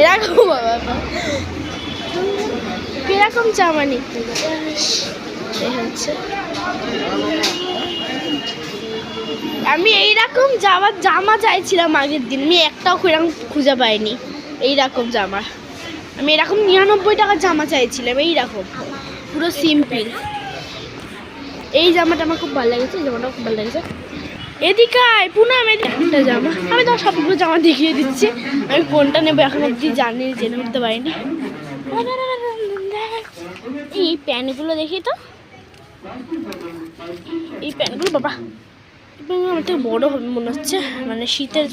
এরকম কীরকম জামা নিতে আমি এইরকম জামা জামা চাইছিলাম আগের দিন। আমি একটাও এরকম খুঁজে পাইনি। এইরকম জামা। আমি এরকম নিরানব্বই টাকার জামা চাইছিলাম, এইরকম। পুরো সিম্পল এই জামাটা আমার খুব ভালো লেগেছে জামাটা খুব ভালো লেগেছে। এদিকে আয় পুনাম এদিকে জামা আমি তো সবগুলো জামা দেখিয়ে দিচ্ছি। আমি কোনটা নেব এখন অব্দি জানি, জেনে উঠতে পারিনি। এই প্যান্টগুলো দেখি তো। এই প্যান্টগুলো, বাবা আমার থেকে বড়ো হবে মনে হচ্ছে। মানে শীতের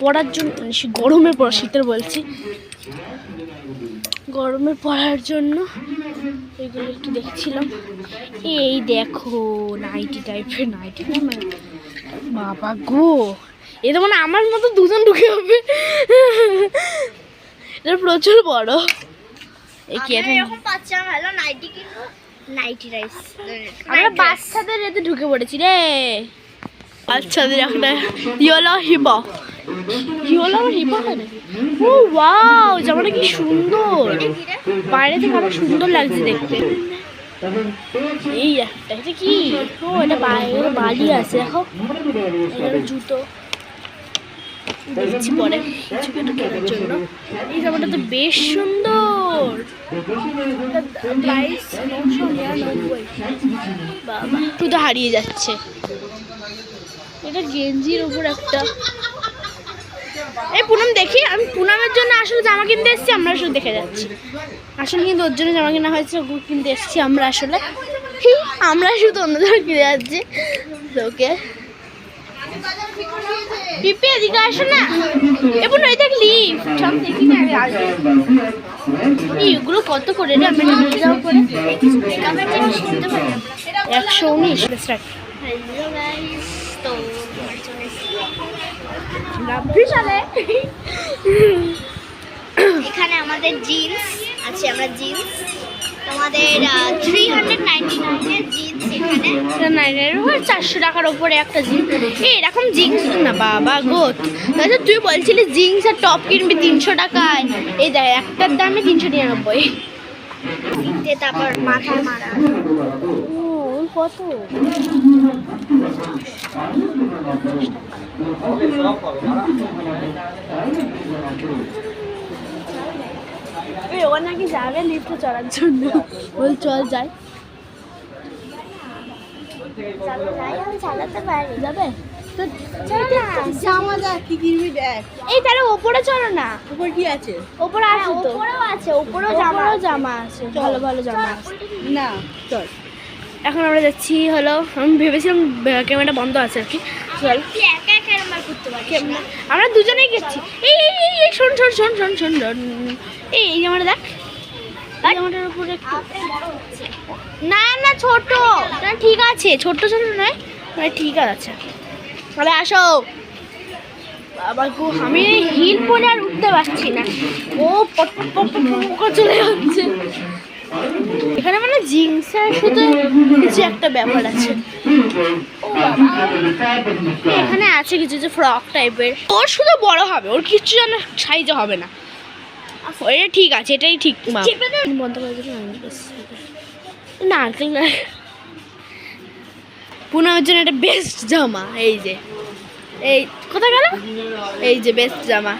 পরার জন্য মানে গরমের পর শীতের বলছি। গরমে পরার জন্য এগুলো একটু দেখছিলাম। এই দেখো, নাইটি টাইপের নাইটি। মানে বাবা গো এটা মানে আমার মতো দুজন ঢুকে হবে। এটা প্রচুর বড়। এই কি এরকম পাচ্ছিলাম হ্যালো নাইটি কিনবো। Nighty rice. আমরা বাচ্চাদের এতে ঢুকে পড়েছি রে। বাচ্চাদের একটা ইয়োলো হিপ ইয়োলো হিপ ও ওয়াও জামাটা কি সুন্দর। বাইরে থেকে আরও সুন্দর লাগছে দেখতে। এই একটা কি? ও, এটা বাইরে বালি আছে, দেখো। জুতো। দেখছি তো বেশ সুন্দর। নিরানব্বই। হারিয়ে যাচ্ছে। এটা গেঞ্জির উপর একটা এই পুনম দেখি আমি পুনমের জন্য আসলে জামা কিনতে এসেছি আমরা শুধু দেখে যাচ্ছি। আসলে কিন্তু ওর জন্য জামা কেনা হয়েছে কিনতে এসেছি আমরা আসলে। আমরা শুধু অন্য জামা কিনে যাচ্ছি। ওকে। পিপি এদিকে আসো না। এবং এই দেখ লিফট সব দেখি না এগুলো কত করে রে? আমরা নিয়ে করে। একশো উনিশ স্টার্ট হ্যালো গাইস তো তোমার চলে এসেছি। সালে এখানে আমাদের জিন্স আছে আমরা জিন্স তোমাদের থ্রি হান্ড্রেড নাইনটি নাইনের জিন্স এখানে। নাইনের চারশো টাকার ওপরে একটা জিন্স এই এরকম জিন্স না বাবা তুই বলছিলি জিন্স আর টপ কিনবি তিনশো টাকায়। এই দেখ একটার দামে তিনশো নিরানব্বই। তারপর মাথায় মারা। কত? ও নাকি যাবে লিফটে চড়ার জন্য? বল চল যাই। যাবে? এই তাহলে ওপরে চলো না। উপর কি আছে? ওপরে আছে ওপরেও আছে ওপরেও জামা জামা আছে ভালো ভালো জামা আছে। না চল। এখন আমরা যাচ্ছি হলো আমি ভেবেছিলাম ক্যামেরাটা বন্ধ আছে আর কি চল আমরা দুজনেই গেছি এই এই এই শোন শোন শোন শোন শোন। এই এই জামাটা দেখ জামাটার উপরে না না ছোট না ঠিক আছে ছোট ছোট নয় মানে ঠিক আছে তাহলে আসো আমি হিল পরে আর উঠতে পারছি না ও পট পট পট পট পট করে চলে যাচ্ছে এখানে মানে জিন্সের শুধু কিছু একটা ব্যাপার আছে। এখানে আছে কিছু যে ফ্রক টাইপের। ওর শুধু বড় হবে ওর কিছু যেন সাইজে হবে না। এটা ঠিক আছে এটাই ঠিক। বন্ধ করে না পুনামের জন্য একটা বেস্ট জামা এই যে। এই কোথায় গেল? এই যে বেস্ট জামা।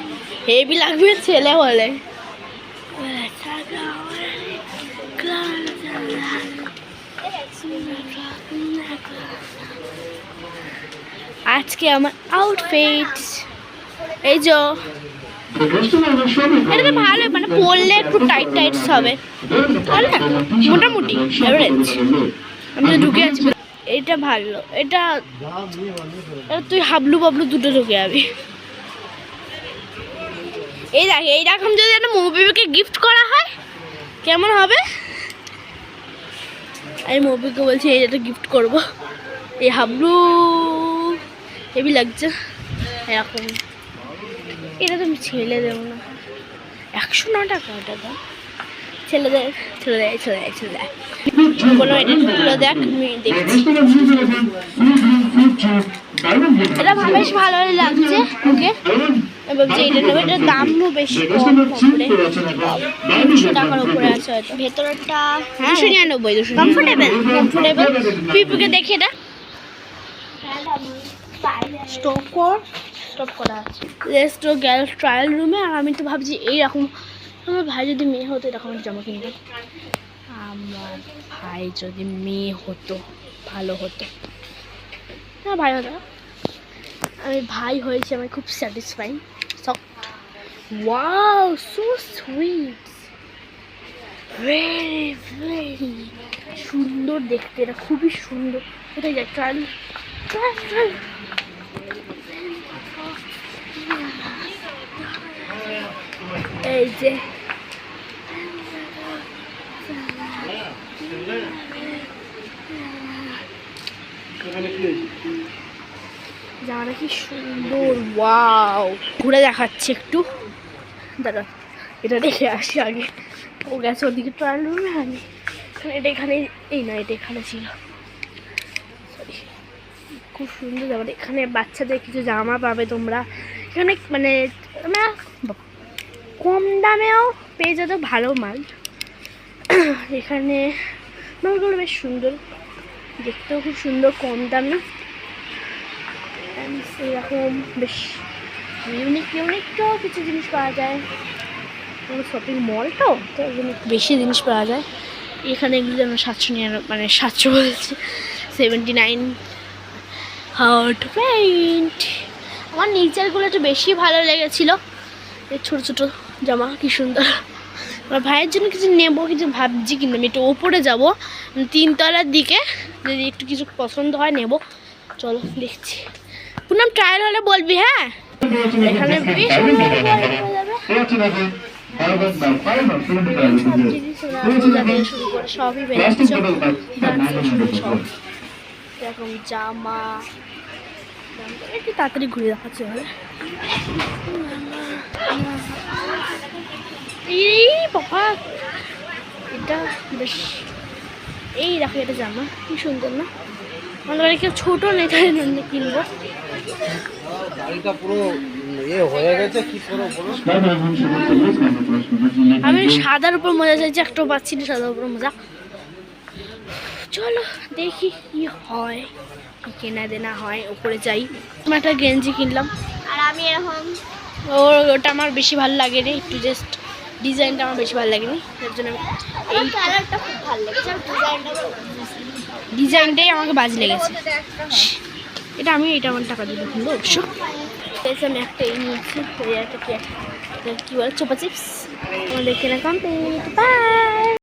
হেভি লাগবে ছেলে বলে আজকে আমার আউটফিট এই যে, এটা তো ভালো মানে পরলে একটু টাইট টাইট হবে। তাহলে মোটামুটি অ্যাভারেজ আমি ঢুকে আছি। এটা ভালো। এটা তুই হাবলু বাবলু দুটো ঢুকে যাবি। এই দেখ, এইরকম যদি একটা মুভিকে গিফট করা হয়, কেমন হবে? আমি মুভিকে বলছি, এই একটা গিফট করব। এই হাবলু হেভি লাগছে। এরকম। এটা তো আমি ছেলে দেবো না। একশো ন টাকা ওটা দাম। ছেলে দেয় ছেলে দেয় ছেলে দেয় ছেলে দেয় কোনো এটা ঢুকলো দেখ আমি দেখছি। এটা বেশ ভালোই লাগছে ওকে। যে এটা নেবে এটার দামও বেশি কম দুশো টাকার উপরে আছে হয়তো। ভেতরটা দুশো নিরানব্বই দুশো Comfortable? কমফোর্টেবল পিপুকে দেখে এটা স্টপ কর। স্টপ করা আছে। রেস্ট গেল ট্রায়াল রুমে আর আমি তো ভাবছি এইরকম আমার ভাই যদি মেয়ে হতো এরকম জামা কিনতাম আমার ভাই যদি মেয়ে হতো ভালো হতো। হ্যাঁ ভাই হতো। আমি ভাই হয়েছে আমি খুব satisfying soft wow so sweet very very সুন্দর দেখতে। এটা খুবই সুন্দর। কোথায় যায়? ট্রায়াল ট্রায়াল ট্রায়াল এই যে। জামাটা কি সুন্দর, ওয়াও। ঘুরে দেখাচ্ছে একটু। দাদা এটা দেখে আসি আগে। ও গেছে ওদিকে ট্রায়াল রুমে আমি এটা এখানে এই না, এটা এখানে ছিল. খুব সুন্দর জামাটা এখানে বাচ্চাদের কিছু জামা পাবে তোমরা। এখানে মানে তোমরা কম দামেও পেয়ে যাবে ভালো মাল। এখানে মালগুলো বেশ সুন্দর। দেখতেও খুব সুন্দর, কম দামে। এরকম বেশ ইউনিক ইউনিকটাও কিছু জিনিস পাওয়া যায়। শপিং মল তো তো বেশি জিনিস পাওয়া যায়। এখানে এগুলো যেন সাতশো নিরানব্বই মানে সাতশো বলছি সেভেন্টি নাইন হার্ট পেইন্ট। আমার নিচেরগুলো একটু বেশি ভালো লেগেছিলো। ছোটো ছোটো জামা, কি সুন্দর। আমার ভাইয়ের জন্য কিছু নেব, কিছু ভাবছি কিন্তু আমি একটু ওপরে যাব। তিনতলার দিকে, যদি একটু কিছু পছন্দ হয় নেব। চলো, দেখছি। পুনাম ট্রায়াল হলে বলবি হ্যাঁ? এখানে সবই করে, সব। এরকম জামা। একটু তাড়াতাড়ি ঘুরে দেখাচ্ছে হবে এই বাবা এটা বেশ। এই দেখো এটা জামা। কি সুন্দর না? আমাদের বাড়ি কেউ ছোটো নেই তাই জন্য কিনবো। গাড়িটা পুরো এ হয়ে গেছে কি করো বলো? আমি সাদার উপর মজা চাইছি একটু পাচ্ছি না সাদার উপর মজা। চলো দেখি কি হয়। কি কেনা দেনা হয় উপরে যাই। আমি একটা গেঞ্জি কিনলাম। আর আমি এরকম ওটা আমার বেশি ভালো লাগেনি একটু জাস্ট ডিজাইনটা আমার বেশি ভালো লাগেনি। তার জন্য আমি এই কালারটা খুব ভালো লেগেছে। ডিজাইনটাই আমাকে বাজ লেগেছে। এটা আমি এটা আমার টাকা দিয়ে কিনবো অবশ্য। আমি একটা এই নিয়েছি। একটা কি বলে চোপা চিপস। আমাদের কেনা কমপ্লিট বাই